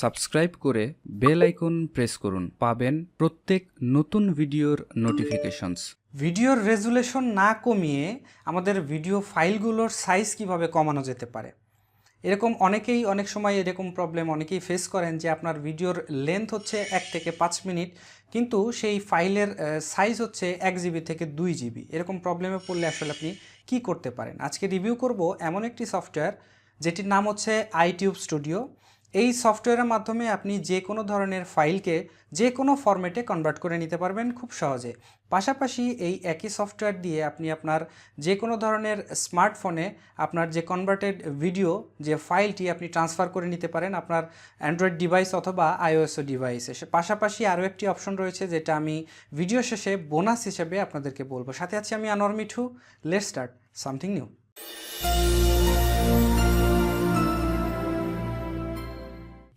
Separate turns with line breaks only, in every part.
Subscribe করে bell icon press করুন। পাবেন প্রত্যেক নতুন ভিডিওর নোটিফিকেশনস
ভিডিওর রেজুলেশন না কমিয়ে আমাদের ভিডিও ফাইলগুলোর সাইজ কীভাবে কমানো যেতে পারে? এরকম অনেকেই অনেক সময় এরকম প্রবলেম অনেকেই ফেস করেন যে আপনার ভিডিওর লেন্থ হচ্ছে এক থেকে পাঁচ মিনিট, কিন্তু সেই ফাইলের সাইজ হচ্ছে এক জিবি থেকে দুই জিবি এরকম প্রবলেমে পড়লে আসলে আপনি কি করতে পারেন? আজকে রিভিউ করব এমন একটি সফটওয়্যার যেটির নাম হচ্ছে আইটিউব স্টুডিও এই সফটওয়্যারের মাধ্যমে আপনি যে কোনো ধরনের ফাইলকে যে কোনো ফরম্যাটে কনভার্ট করে নিতে পারবেন খুব সহজে। পাশাপাশি এই একই সফটওয়্যার দিয়ে আপনি আপনার যে কোনো ধরনের স্মার্টফোনে আপনার যে কনভার্টেড ভিডিও যে ফাইলটি আপনি ট্রান্সফার করে নিতে পারেন আপনার অ্যান্ড্রয়েড ডিভাইস অথবা আইওএসও ডিভাইসে পাশাপাশি আরও একটি অপশন রয়েছে যেটা আমি ভিডিও শেষে বোনাস হিসেবে আপনাদেরকে বলব। সাথে আছি আমি Anwar Mithu. Let start something new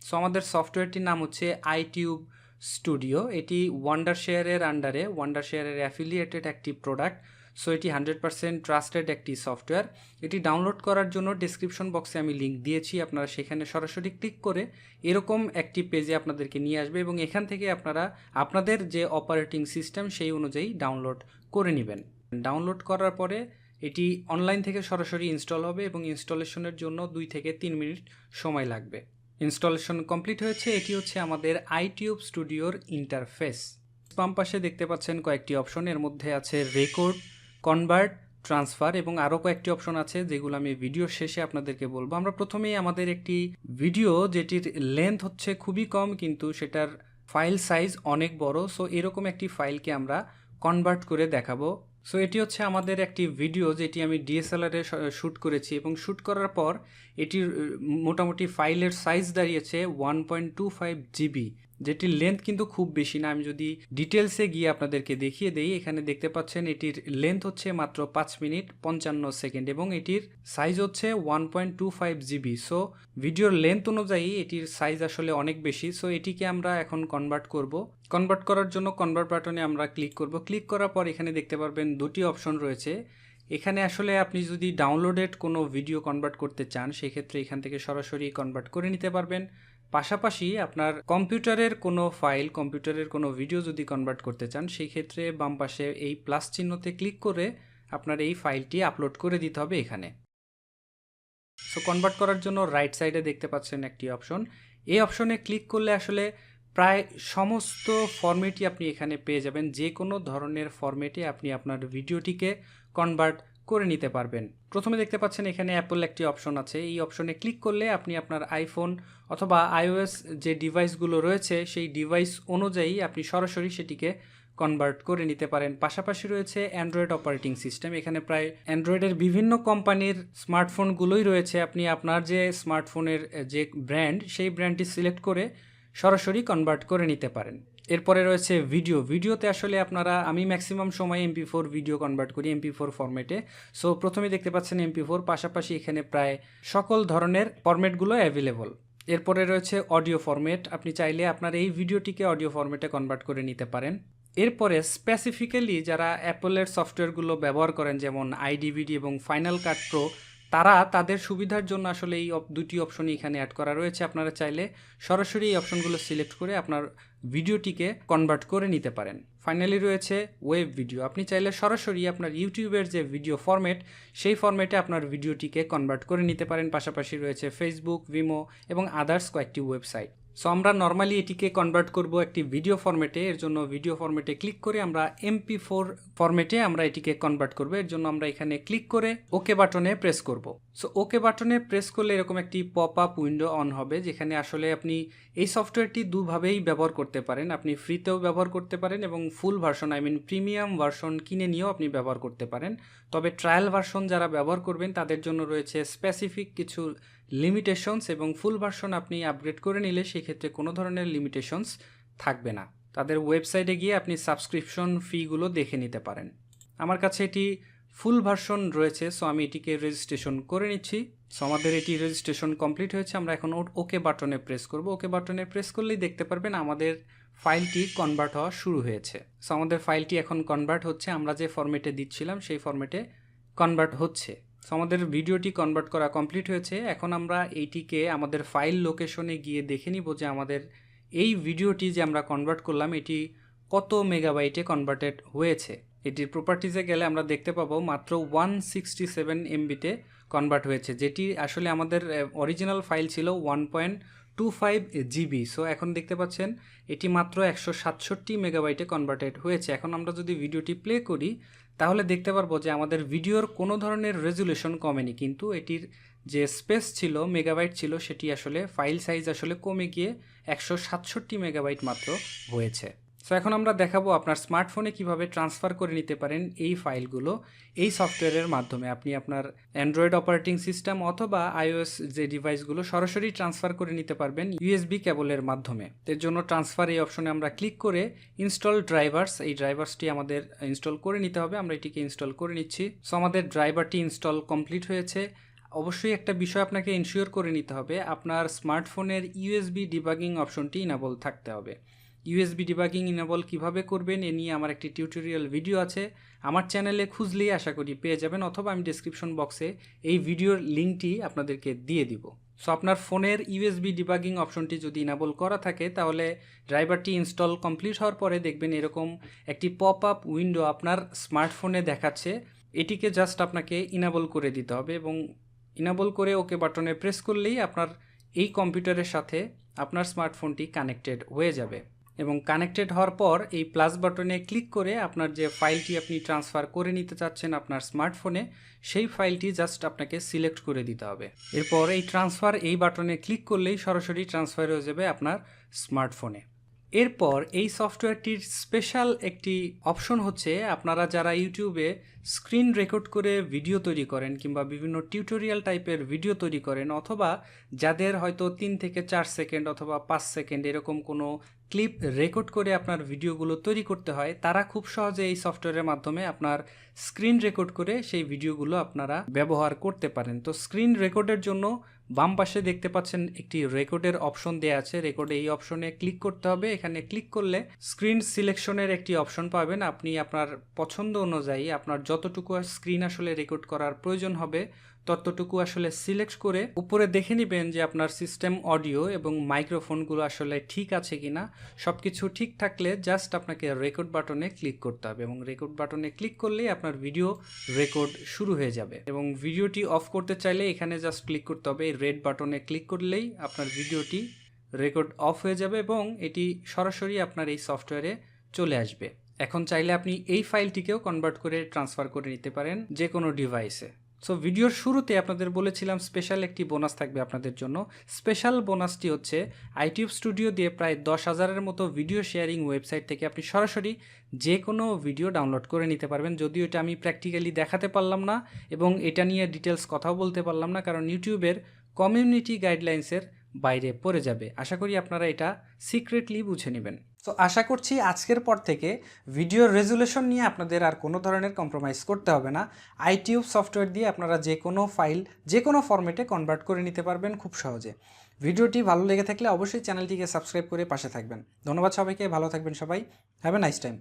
so আমাদের সফটওয়্যারটির নাম হচ্ছে আইটিউব স্টুডিও এটি ওয়ান্ডার শেয়ারের আন্ডারে ওয়ান্ডার শেয়ারের অ্যাফিলিয়েটেড একটি প্রোডাক্ট সো এটি হান্ড্রেড পার্সেন্ট ট্রাস্টেড একটি সফটওয়্যার এটি ডাউনলোড করার জন্য ডিসক্রিপশন বক্সে আমি লিঙ্ক দিয়েছি। আপনারা সেখানে সরাসরি ক্লিক করে এরকম একটি পেজে আপনাদেরকে নিয়ে আসবে এবং এখান থেকে আপনারা আপনাদের যে অপারেটিং সিস্টেম সেই অনুযায়ী ডাউনলোড করে নেবেন। ডাউনলোড করার পরে এটি অনলাইন থেকে সরাসরি ইনস্টল হবে এবং ইনস্টলেশনের জন্য দুই থেকে তিন মিনিট সময় লাগবে। ইনস্টলেশন কমপ্লিট হয়েছে, এটি হচ্ছে আমাদের আইটিউব স্টুডিওর ইন্টারফেস বাম পাশে দেখতে পাচ্ছেন কয়েকটি অপশন এর মধ্যে আছে রেকর্ড কনভার্ট ট্রান্সফার এবং আরও কয়েকটি অপশন আছে যেগুলো আমি ভিডিও শেষে আপনাদেরকে বলব। আমরা প্রথমেই আমাদের একটি ভিডিও যেটির লেন্থ হচ্ছে খুবই কম, কিন্তু সেটার ফাইল সাইজ অনেক বড় সো এরকম একটি ফাইলকে আমরা কনভার্ট করে দেখাবো। সো এটি হচ্ছে আমাদের একটি ভিডিও যেটি আমি ডিএসএলআরে শ্যুট করেছি এবং শ্যুট করার পর এটির, মোটামুটি ফাইলের সাইজ দাঁড়িয়েছে one point two five GB যেটির লেন্থ কিন্তু খুব বেশি না। আমি যদি ডিটেলসে গিয়ে আপনাদেরকে দেখিয়ে দেই, এখানে দেখতে পাচ্ছেন এটির লেন্থ হচ্ছে মাত্র পাঁচ মিনিট পঞ্চান্ন সেকেন্ড এবং এটির সাইজ হচ্ছে one point two five GB so ভিডিওর লেন্থ অনুযায়ী এটির সাইজ আসলে অনেক বেশি। সো এটিকে আমরা এখন কনভার্ট করব। কনভার্ট করার জন্য কনভার্ট বাটনে আমরা ক্লিক করব। ক্লিক করার পর এখানে দেখতে পারবেন দুটি অপশন রয়েছে। এখানে আসলে আপনি যদি ডাউনলোডেড কোনো ভিডিও কনভার্ট করতে চান, সেক্ষেত্রে এখান থেকে সরাসরি কনভার্ট করে নিতে পারবেন। পাশাপাশি আপনার কম্পিউটারের কোনো ফাইল, কম্পিউটারের কোনো ভিডিও যদি কনভার্ট করতে চান, সেই ক্ষেত্রে বাম পাশে এই প্লাস চিহ্নতে ক্লিক করে আপনার এই ফাইলটি আপলোড করে দিতে হবে এখানে। সো কনভার্ট করার জন্য রাইট সাইডে দেখতে পাচ্ছেন একটি অপশন এই অপশনে ক্লিক করলে আসলে প্রায় সমস্ত ফরম্যাটই আপনি এখানে পেয়ে যাবেন। যে কোনো ধরনের ফরম্যাটে আপনি আপনার ভিডিওটিকে কনভার্ট করে নিতে পারবেন। প্রথমে দেখতে পাচ্ছেন এখানে অ্যাপল একটি অপশন আছে। এই অপশনে ক্লিক করলে আপনি আপনার আইফোন অথবা আইওএস যে ডিভাইসগুলো রয়েছে, সেই ডিভাইস অনুযায়ী আপনি সরাসরি সেটিকে কনভার্ট করে নিতে পারেন। পাশাপাশি রয়েছে অ্যান্ড্রয়েড অপারেটিং সিস্টেম এখানে প্রায় অ্যান্ড্রয়েডের বিভিন্ন কোম্পানির স্মার্টফোনগুলোই রয়েছে। আপনি আপনার যে স্মার্টফোনের যে ব্র্যান্ড সেই ব্র্যান্ডটি সিলেক্ট করে সরাসরি কনভার্ট করে নিতে পারেন। এরপরে রয়েছে ভিডিও ভিডিওতে আসলে আপনারা, আমি ম্যাক্সিমাম সময় এমপি ফোর ভিডিও কনভার্ট করি এমপি ফোর ফরম্যাটে সো প্রথমে দেখতে পাচ্ছেন এমপি ফোর পাশাপাশি এখানে প্রায় সকল ধরনের ফরম্যাটগুলো অ্যাভেলেবল এরপরে রয়েছে অডিও ফরম্যাট আপনি চাইলে আপনার এই ভিডিওটিকে অডিও ফরম্যাটে কনভার্ট করে নিতে পারেন। এরপরে স্পেসিফিক্যালি যারা অ্যাপলের সফটওয়্যারগুলো ব্যবহার করেন, যেমন আইডিভিডি এবং ফাইনাল কাট প্রো তারা তাদের সুবিধার জন্য আসলে এই দুটি অপশনই এখানে অ্যাড করা রয়েছে। আপনারা চাইলে সরাসরি এই অপশনগুলো সিলেক্ট করে আপনার ভিডিওটিকে কনভার্ট করে নিতে পারেন। ফাইনালি রয়েছে ওয়েব ভিডিও আপনি চাইলে সরাসরি আপনার ইউটিউবের যে ভিডিও ফরম্যাট সেই ফরম্যাটে আপনার ভিডিওটিকে কনভার্ট করে নিতে পারেন। পাশাপাশি রয়েছে ফেসবুক ভিমো এবং আদার্স কয়েকটি ওয়েবসাইট সো আমরা নর্মালি এটিকে কনভার্ট করব একটি ভিডিও ফরম্যাটে এর জন্য ভিডিও ফরম্যাটে ক্লিক করে আমরা এমপি ফোর ফরম্যাটে আমরা এটিকে কনভার্ট করব। এর জন্য আমরা এখানে ক্লিক করে ওকে বাটনে প্রেস করব। সো ওকে বাটনে প্রেস করলে এরকম একটি পপ আপ উইন্ডো অন হবে, যেখানে আসলে আপনি এই সফটওয়্যারটি দুভাবেই ব্যবহার করতে পারেন। আপনি ফ্রিতেও ব্যবহার করতে পারেন এবং full version I mean premium version কিনে নিয়েও আপনি ব্যবহার করতে পারেন। তবে ট্রায়াল ভার্সন যারা ব্যবহার করবেন, তাদের জন্য রয়েছে স্পেসিফিক কিছু লিমিটেশনস এবং ফুল ভার্সন আপনি আপগ্রেড করে নিলে সেক্ষেত্রে কোনো ধরনের লিমিটেশনস থাকবে না। তাদের ওয়েবসাইটে গিয়ে আপনি সাবস্ক্রিপশন ফিগুলো দেখে নিতে পারেন। আমার কাছে এটি ফুল ভার্সন রয়েছে সো আমি এটিকে রেজিস্ট্রেশন করে নিচ্ছি। সো আমাদের এটি রেজিস্ট্রেশন কমপ্লিট হয়েছে, আমরা এখন ওকে বাটনে প্রেস করব। ওকে বাটনে প্রেস করলেই দেখতে পারবেন আমাদের ফাইলটি কনভার্ট হওয়া শুরু হয়েছে। সো আমাদের ফাইলটি এখন কনভার্ট হচ্ছে, আমরা যে ফরম্যাটে দিচ্ছিলাম, সেই ফরম্যাটে কনভার্ট হচ্ছে। সো আমাদের ভিডিওটি কনভার্ট করা কমপ্লিট হয়েছে। এখন আমরা এইটিকে আমাদের ফাইল লোকেশনে গিয়ে দেখে নিব যে আমাদের এই ভিডিওটি যে আমরা কনভার্ট করলাম, এটি কত মেগাবাইটে কনভার্টেড হয়েছে। এটির প্রপার্টিজে গেলে আমরা দেখতে পাবো মাত্র ওয়ান সিক্সটি সেভেন এমবিতে কনভার্ট হয়েছে, যেটি আসলে আমাদের অরিজিনাল ফাইল ছিল one point two five GB so এখন দেখতে পাচ্ছেন এটি মাত্র একশো সাতষট্টি মেগাবাইটে কনভার্টেড হয়েছে। এখন আমরা যদি ভিডিওটি প্লে করি তাহলে দেখতে পারব যে আমাদের ভিডিওর কোনো ধরনের রেজুলেশন কমেনি, কিন্তু এটির যে স্পেস ছিল, মেগাবাইট ছিল, সেটি আসলে ফাইল সাইজ আসলে কমে গিয়ে একশো সাতষট্টি মেগাবাইট মাত্র হয়েছে। সো এখন আমরা দেখাবো আপনার স্মার্টফোনে কীভাবে ট্রান্সফার করে নিতে পারেন এই ফাইলগুলো। এই সফটওয়্যারের মাধ্যমে আপনি আপনার অ্যান্ড্রয়েড অপারেটিং সিস্টেম অথবা আইওএস যে ডিভাইসগুলো সরাসরি ট্রান্সফার করে নিতে পারবেন ইউএসবি কেবলের মাধ্যমে। এর জন্য ট্রান্সফার এই অপশনে আমরা ক্লিক করে ইনস্টল ড্রাইভার্স এই ড্রাইভার্সটি আমাদের ইনস্টল করে নিতে হবে। আমরা এটিকে ইনস্টল করে নিচ্ছি। সো আমাদের ড্রাইভারটি ইনস্টল কমপ্লিট হয়েছে। অবশ্যই একটা বিষয় আপনাকে ইনশিওর করে নিতে হবে, আপনার স্মার্টফোনের ইউএসবি ডিবাগিং অপশনটি ইনাবল থাকতে হবে। ইউএসবি ডিবাগিং ইনেবল কীভাবে করবেন, এ নিয়ে আমার একটি টিউটোরিয়াল ভিডিও আছে। আমার চ্যানেলে খুঁজলেই আশা করি পেয়ে যাবেন, অথবা আমি ডিসক্রিপশন বক্সে এই ভিডিওর লিঙ্কটি আপনাদেরকে দিয়ে দিব। সো আপনার ফোনের ইউএসবি ডিবাগিং অপশনটি যদি ইনাবল করা থাকে, তাহলে ড্রাইভারটি ইনস্টল কমপ্লিট হওয়ার পরে দেখবেন এরকম একটি পপ আপ উইন্ডো আপনার স্মার্টফোনে দেখাচ্ছে। এটিকে জাস্ট আপনাকে ইনাবল করে দিতে হবে এবং ইনাবল করে ওকে বাটনে প্রেস করলেই আপনার এই কম্পিউটারের সাথে আপনার স্মার্টফোনটি কানেক্টেড হয়ে যাবে। এবং কানেক্টেড হওয়ার পর এই প্লাস বাটনে ক্লিক করে আপনার যে ফাইলটি আপনি ট্রান্সফার করে নিতে চাচ্ছেন আপনার স্মার্টফোনে সেই ফাইলটি জাস্ট আপনাকে সিলেক্ট করে দিতে হবে। এরপর এই ট্রান্সফার এই বাটনে ক্লিক করলেই সরাসরি ট্রান্সফার হয়ে যাবে আপনার স্মার্টফোনে এরপর এই সফটওয়্যারটির স্পেশাল একটি অপশন হচ্ছে আপনারা যারা ইউটিউবে স্ক্রিন রেকর্ড করে ভিডিও তৈরি করেন কিংবা বিভিন্ন টিউটোরিয়াল টাইপের ভিডিও তৈরি করেন অথবা যাদের হয়তো তিন থেকে চার সেকেন্ড অথবা পাঁচ সেকেন্ড এরকম কোনো ক্লিপ রেকর্ড করে আপনার ভিডিওগুলো তৈরি করতে হয়, তারা খুব সহজে এই সফটওয়্যারের মাধ্যমে আপনার স্ক্রিন রেকর্ড করে সেই ভিডিওগুলো আপনারা ব্যবহার করতে পারেন। তো স্ক্রিন রেকর্ডের জন্য বাম পাশে দেখতে পাচ্ছেন একটি রেকর্ডের অপশন দেওয়া আছে। রেকর্ডে এই অপশনে ক্লিক করতে হবে। এখানে ক্লিক করলে স্ক্রিন সিলেকশনের একটি অপশন পাবেন। আপনি আপনার পছন্দ অনুযায়ী আপনার যতটুকু স্ক্রিন আসলে রেকর্ড করার প্রয়োজন হবে ততটুকু আসলে সিলেক্ট করে উপরে দেখে নেবেন যে আপনার সিস্টেম অডিও এবং মাইক্রোফোনগুলো আসলে ঠিক আছে কিনা। সব কিছু ঠিক থাকলে জাস্ট আপনাকে রেকর্ড বাটনে ক্লিক করতে হবে এবং রেকর্ড বাটনে ক্লিক করলেই আপনার ভিডিও রেকর্ড শুরু হয়ে যাবে এবং ভিডিওটি অফ করতে চাইলে এখানে জাস্ট ক্লিক করতে হবে। রেড বাটনে ক্লিক করলেই আপনার ভিডিওটি রেকর্ড অফ হয়ে যাবে এবং এটি সরাসরি আপনার এই সফটওয়্যারে চলে আসবে। এখন চাইলে আপনি এই ফাইলটিকেও কনভার্ট করে ট্রান্সফার করে নিতে পারেন যে কোনো ডিভাইসে। সো ভিডিওর শুরুতে আপনাদের বলেছিলাম স্পেশাল একটি বোনাস থাকবে আপনাদের জন্য। স্পেশাল বোনাসটি হচ্ছে আইটিউব স্টুডিও দিয়ে প্রায় দশ হাজারের মতো ভিডিও শেয়ারিং ওয়েবসাইট থেকে আপনি সরাসরি যে কোনো ভিডিও ডাউনলোড করে নিতে পারবেন। যদিও এটা আমি প্র্যাকটিক্যালি দেখাতে পারলাম না এবং এটা নিয়ে ডিটেলস কথাও বলতে পারলাম না, কারণ ইউটিউবের কমিউনিটি গাইডলাইন্সের বাইরে পড়ে যাবে। আশা করি আপনারা এটা সিক্রেটলি বুঝে নেবেন। তো আশা করছি আজকের পর থেকে ভিডিও রেজুলেশন নিয়ে আপনাদের আর কোনো ধরনের কম্প্রোমাইজ করতে হবে না। আইটিউব সফটওয়্যার দিয়ে আপনারা যে কোনো ফাইল যে কোনো ফর্মেটে কনভার্ট করে নিতে পারবেন খুব সহজে। ভিডিওটি ভালো লেগে থাকলে অবশ্যই চ্যানেলটিকে সাবস্ক্রাইব করে পাশে থাকবেন। ধন্যবাদ সবাইকে, ভালো থাকবেন সবাই। Have a nice time